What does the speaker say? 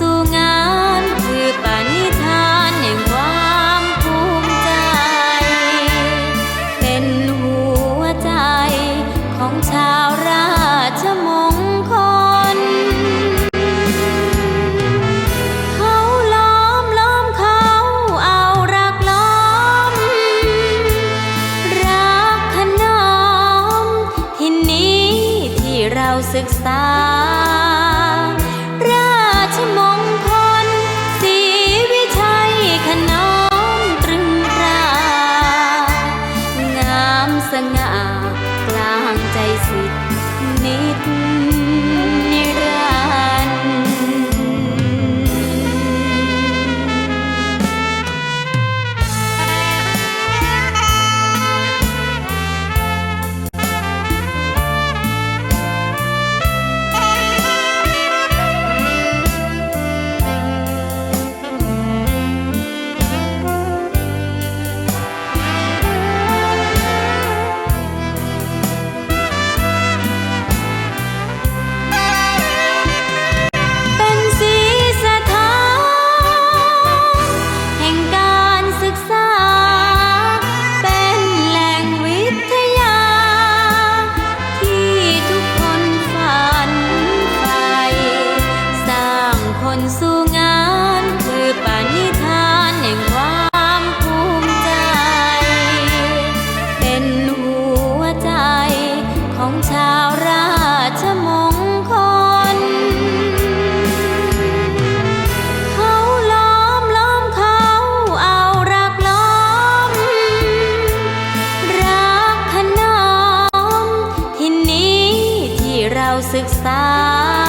สู่งานคือปณิธานแห่งความภูมิใจ เป็นหัวใจของชาวราชมงคล เขาล้อมล้อมเขาเอารักล้อม รักขนอมที่นี้ที่เราศึกษา ศึกษา